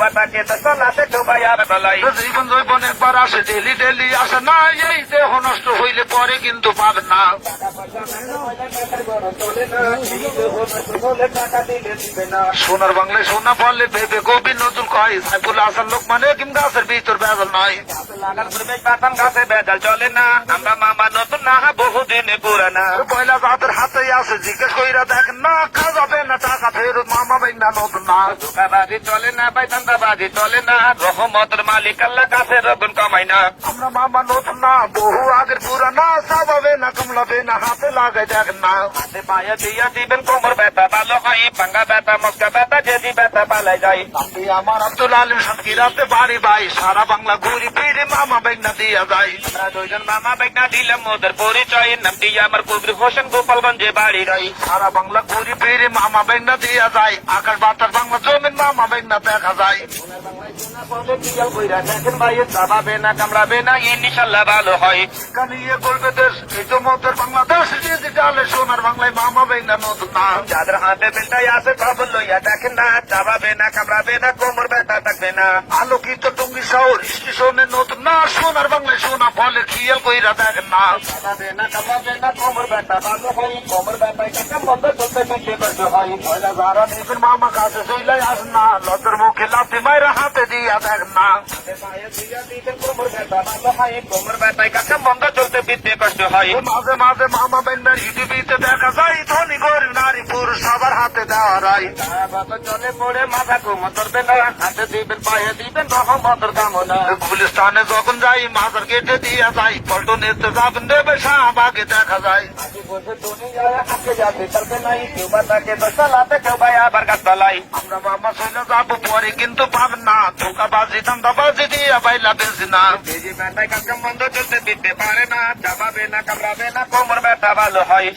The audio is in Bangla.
বাতাকে তো চলাতে ডুবাই আর বেলাই জীবন জৈবন একবার আসে, ডেলি ডেলি আসে। না এই দেহ নষ্ট হইলে পরে কিন্তু পাবে না। সোনার বাংলায় সোনা বললে ভেবে কবি নতুন কয়, সাইফুল হাসান লোক মানে কিম গাছের ভিতর বেজাল পূর্বে পাতান গাছে বেজাল চলে না। আমরা মামা নতুন না, বহুদিনে পুরানা। পয়লা জাতের হাতে আছে, জিজ্ঞেস কইরা দেখ না না, টাকা ফেরত মামা ভাই না, নতুন না। চলে না চলে না। মালিক আল্লাহ কাছে রগুন না। আমরা মামা নতুন না, বহু আগের পুরানা সাবাবে না কমলাবে না, হাতে লাগাই দেখ না। পায়ে দিয়া দিবেন কোমর ব্যথা ভালো হয় ভাঙ্গা ব্যথা মস্কা ব্যথা যেদি ব্যথা পালাই যায় আমি আমার আব্দুল আলিম সাতকি রাতে বাড়ি ভাই সারা বাংলা ঘুরি ফিরে মামা ভাই না দিয়া যায় আমরা দুইজন মামা বেগনা দিলাম ওদের পরিচয় নামটি আমার কবির হোসেন গোপালগঞ্জে বাড়ি রই সারা বাংলা ঘুরি ফিরে মামা ভাই না দিয়া যায় আকাশ বাতাস বাংলা জমিন মামা ভাই না দেখা যায় কামড়াবে না ইনশাল্লাহ ভালো হয় কানিয়ে করবে দেশ এই তো মতের বাংলাদেশ সোনার বাংলায় মামা না নতুন না। যাদের হাতে বেলটাই আছে খবর লইয়া দেখেন না চাবাবে না কামড়াবে না কোমর ব্যথা থাকবে না। আলোকিত টুঙ্গি শহর স্টেশনে নতুন না সোনার বাংলায় সোনা ফলে খেয়াল কইরা দেখেন না। চাবাবে না কামড়াবে না কোমর ব্যথা ভালো হয় কোমর ব্যথায় টাকা বন্ধ চলতে পিছিয়ে করতে হয়। পয়লা যারা নিবেন মামা কাছে চইলাই আস না লতের মুখে লাথি মাইরা হাতে দিয়া দেখ না। কোমর ব্যথায় কাকা বন্ধ চলতে কষ্ট দেখা যায় ধনী গরিব না। হাতে দেওয়া রায়। চলে পড়ে মাথা কোমর ধরবে না। হাতে দিবেন, পায়ে দিবেন, রহমতের কামনা। গুলিস্তানে যখন যাই, মাজার গেটে দিয়া যাই পল্টন এতে যাবেন, দেবে শাহবাগে দেখা যায়। কিন্তু পাবেন না। ধোকাবাজি, ধান্দাবাজি না। পারে না। চাবাবে না, কামড়াবে কোমর ব্যথা ভালো হয়।